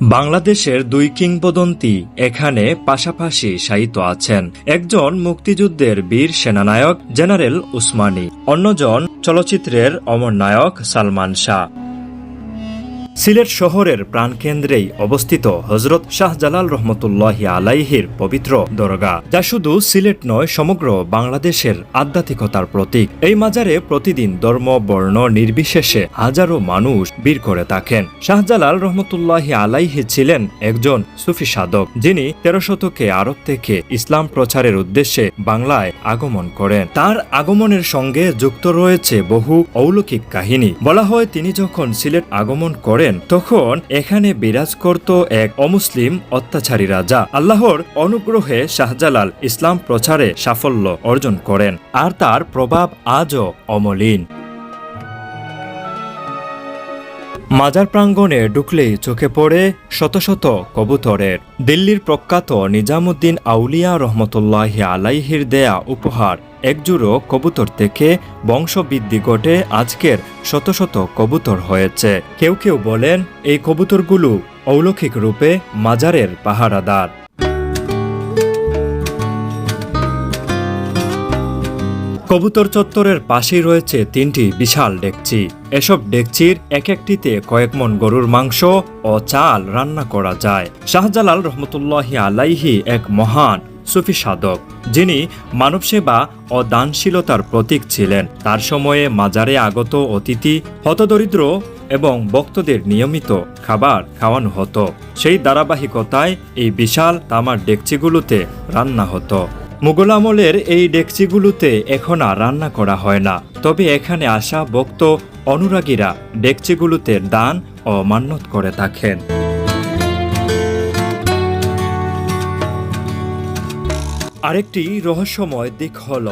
বাংলাদেশের দুই কিংবদন্তি এখানে পাশাপাশি শায়িত আছেন। একজন মুক্তিযুদ্ধের বীর সেনানায়ক জেনারেল উসমানী, অন্যজন চলচ্চিত্রের অমর নায়ক সালমান শাহ। সিলেট শহরের প্রাণকেন্দ্রেই অবস্থিত হজরত শাহজালাল রহমতুল্লাহ আলাইহির পবিত্র দরগা যা শুধু সিলেট নয়, সমগ্র বাংলাদেশের আধ্যাত্মিকতার প্রতীক। এই মাজারে প্রতিদিন ধর্ম, বর্ণ নির্বিশেষে হাজারো মানুষ বীর করে থাকেন। শাহজালাল রহমতুল্লাহ আলাইহি ছিলেন একজন সুফি সাধক, যিনি তেরো শতকে আরব থেকে ইসলাম প্রচারের উদ্দেশ্যে বাংলায় আগমন করেন। তার আগমনের সঙ্গে যুক্ত রয়েছে বহু অলৌকিক কাহিনী। বলা হয়, তিনি যখন সিলেট আগমন করেন তখন এখানে বিরাজ করত এক অমুসলিম অত্যাচারী রাজা। আল্লাহর অনুগ্রহে শাহজালাল ইসলাম প্রচারে সাফল্য অর্জন করেন। আর তার প্রভাব আজও অমলিন। মাজার প্রাঙ্গণে ঢুকলেই চোখে পড়ে শত শত কবুতরের। দিল্লির প্রখ্যাত নিজামুদ্দিন আউলিয়া রহমতুল্লাহ আলাইহির দেয়া উপহার, একজুড়ো কবুতর থেকে বংশবৃদ্ধি ঘটে আজকের শত শত কবুতর হয়েছে। কেউ কেউ বলেন, এই কবুতরগুলো অলৌকিক রূপে মাজারের পাহারাদার। কবুতর চত্বরের পাশেই রয়েছে তিনটি বিশাল ডেকচি। এসব ডেকচির এক একটিতে কয়েক মন গরুর মাংস ও চাল রান্না করা যায়। শাহজালাল রহমতুল্লাহ আলাইহি এক মহান সুফি সাধক, যিনি মানবসেবা ও দানশীলতার প্রতীক ছিলেন। তার সময়ে মাজারে আগত অতিথি, হতদরিদ্র এবং ভক্তদের নিয়মিত খাবার খাওয়ানো হতো। সেই ধারাবাহিকতায় এই বিশাল তামার ডেকচিগুলোতে রান্না হতো। মুঘল আমলের এই ডেকচিগুলোতে এখন আর রান্না করা হয় না। তবে এখানে আসা ভক্ত অনুরাগীরা ডেকচিগুলোতে দান ও মান্যত করে থাকেন। আরেকটি রহস্যময় দিক হল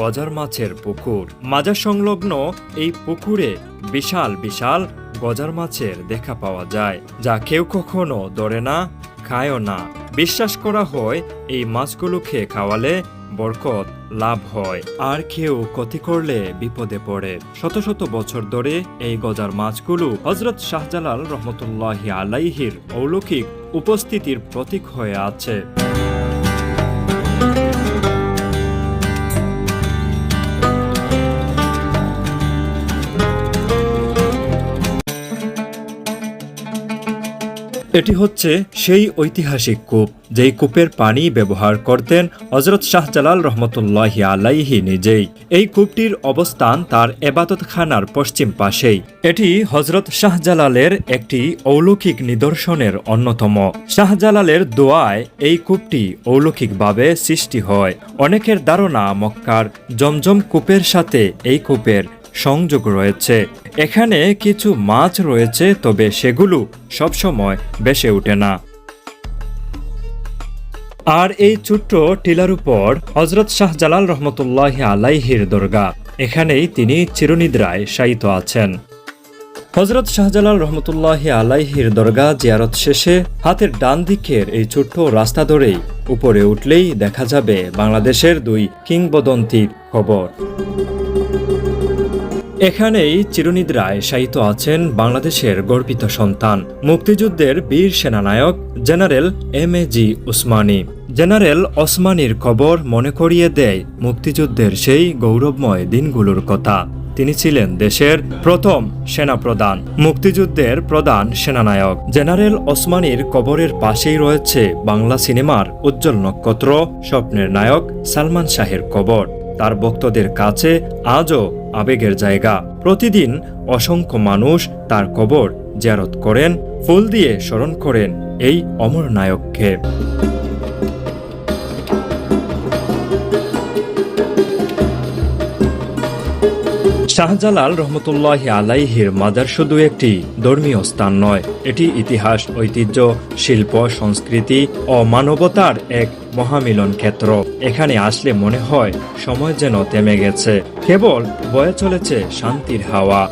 গজার মাছের পুকুর। মাজার সংলগ্ন এই পুকুরে বিশাল বিশাল গজার মাছের দেখা পাওয়া যায়, যা কেউ কখনো ধরে না, খায়ও না। বিশ্বাস করা হয়, এই মাছগুলো খেয়ে খাওয়ালে বরকত লাভ হয়। আর কেউ ক্ষতি করলে বিপদে পড়ে। শত শত বছর ধরে এই গজার মাছগুলো হজরত শাহজালাল রহমতুল্লাহ আলাইহির অলৌকিক উপস্থিতির প্রতীক হয়ে আছে। এটি হচ্ছে সেই ঐতিহাসিক কূপ যেই কূপের পানি ব্যবহার করতেন হজরত শাহজালাল রহমতুল্লাহ আলাইহি নিজেই। এই কূপটির অবস্থান তার এবাদতখানার পশ্চিম পাশেই। এটি হজরত শাহজালালের একটি অলৌকিক নিদর্শনের অন্যতম। শাহজালালের দোয়ায় এই কূপটি অলৌকিকভাবে সৃষ্টি হয়। অনেকের ধারণা মক্কার জমজম কূপের সাথে এই কূপের সংযোগ রয়েছে। এখানে কিছু মাছ রয়েছে, তবে সেগুলো সবসময় বেসে ওঠে না। আর এই ছোট্ট টিলার উপর হজরত শাহজালাল রহমতুল্লাহ আলাইহির দরগা এখানেই তিনি চিরনিদ্রায় শায়িত আছেন। হজরত শাহজালাল রহমতুল্লাহ আলাইহির দরগা জিয়ারত শেষে হাতের ডান দিকের এই ছোট্ট রাস্তা ধরেই উপরে উঠলেই দেখা যাবে বাংলাদেশের দুই কিংবদন্তির খবর। এখানেই চিরনিদ্রায় শায়িত আছেন বাংলাদেশের গর্বিত সন্তান। মুক্তিযুদ্ধের বীর সেনানায়ক general M A G Osmani. General ওসমানীর খবর মনে করিয়ে দেয় মুক্তিযুদ্ধের সেই গৌরবময় দিনগুলোর কথা। তিনি ছিলেন দেশের প্রথম সেনাপ্রধান, মুক্তিযুদ্ধের প্রধান সেনানায়ক। জেনারেল ওসমানীর কবরের পাশেই রয়েছে বাংলা সিনেমার উজ্জ্বল নক্ষত্র, স্বপ্নের নায়ক সালমান শাহের কবর। তার ভক্তদের কাছে আজও আবেগের জায়গা। প্রতিদিন অসংখ্য মানুষ তার কবর জিয়ারত করেন, ফুল দিয়ে স্মরণ করেন এই অমর নায়ককে। শাহজালাল রহমতুল্লাহ আলাইহির মাজার শুধু একটি ধর্মীয় স্থান নয়, এটি ইতিহাস, ঐতিহ্য, শিল্প, সংস্কৃতি ও মানবতার এক মহামিলন ক্ষেত্র। এখানে আসলে মনে হয় সময় যেন থেমে গেছে। কেবল বয়ে চলেছে শান্তির হাওয়া।